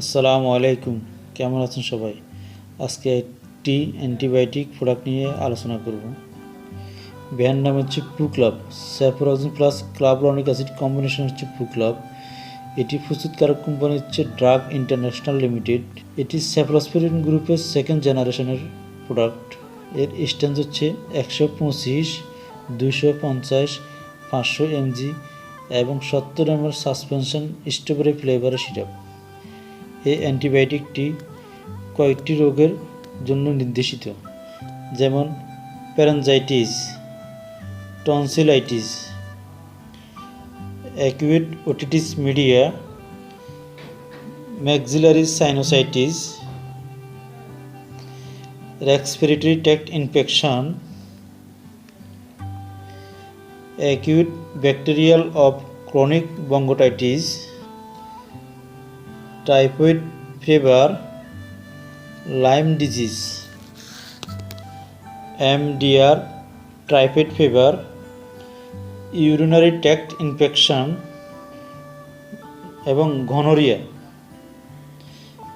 আসসালামু আলাইকুম। কেমন আছেন সবাই? আজকে একটি অ্যান্টিবায়োটিক প্রোডাক্ট নিয়ে আলোচনা করব। ব্যান্ড নাম হচ্ছে প্রু ক্লাব। স্যাফোরাজিন প্লাস ক্লাবরনিক অ্যাসিড কম্বিনেশন হচ্ছে প্রু ক্লাব। এটি প্রস্তুতকারক কোম্পানি হচ্ছে ড্রাগ ইন্টারন্যাশনাল লিমিটেড। এটি স্যাফ্রোসপিরিন গ্রুপের সেকেন্ড জেনারেশনের প্রোডাক্ট। এর স্ট্যান্ড হচ্ছে একশো পঁচিশ দুশো পঞ্চাশ, পাঁচশো এমজি এবং সত্তর এমএল সাসপেনশন স্ট্রবেরি ফ্লেভারের সিরাপ। এই অ্যান্টিবায়োটিকটি কয়েকটি রোগের জন্য নির্দেশিত, যেমন pharyngitis tonsillitis acute otitis media maxillary sinusitis respiratory tract infection acute bacterial of chronic bronchitis typhoid fever Lyme disease MDR typhoid fever urinary tract infection এবং ঘনরিয়া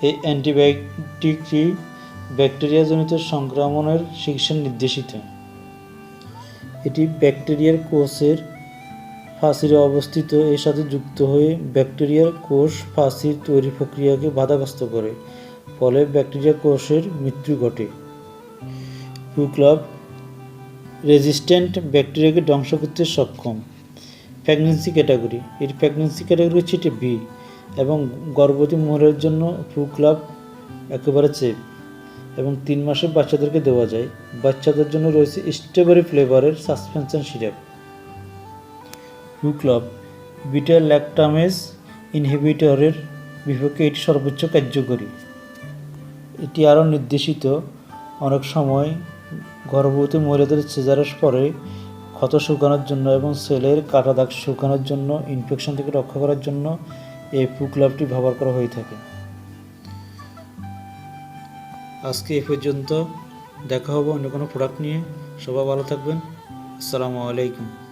এই অ্যান্টিবায়োটিকটি ব্যাকটেরিয়াজনিত সংক্রমণের চিকিৎসা নির্দেশিত। এটি ব্যাকটেরিয়ার কোষের ফাঁসিরে অবস্থিত এর সাথে যুক্ত হয়ে ব্যাকটেরিয়ার কোষ ফাঁসির তৈরি প্রক্রিয়াকে বাধাগ্রস্ত করে। ফলে ব্যাকটেরিয়া কোষের মৃত্যু ঘটে। প্রুক্লাব রেজিস্ট্যান্ট ব্যাকটেরিয়াকে ধ্বংস করতে সক্ষম। প্রেগনেন্সি ক্যাটাগরি, এর প্রেগনেন্সি ক্যাটাগরি হচ্ছে এটি বি এবং গর্ভবতী মহিলার জন্য প্রুক্লাব একেবারে চেপ এবং তিন মাসের বাচ্চাদেরকে দেওয়া যায়। বাচ্চাদের জন্য রয়েছে স্ট্রবেরি ফ্লেভারের suspension syrup. Club beta lactamase ইনহিবিটরের বিপক্ষে এটি সর্বোচ্চ কার্যকরী। এটি আরও নির্দেশিত, অনেক সময় গর্ভবতী মহিলাদের সিজারের পরে ক্ষত শুকানোর জন্য এবং সেলের কাটা দাগ শুকানোর জন্য, ইনফেকশন থেকে রক্ষা করার জন্য এই ক্লাবটি ব্যবহার করা হয়ে থাকে। আজকে এ পর্যন্ত দেখা হবে অন্য কোনো প্রোডাক্ট নিয়ে। সবাই ভালো থাকবেন। আসসালামু আলাইকুম।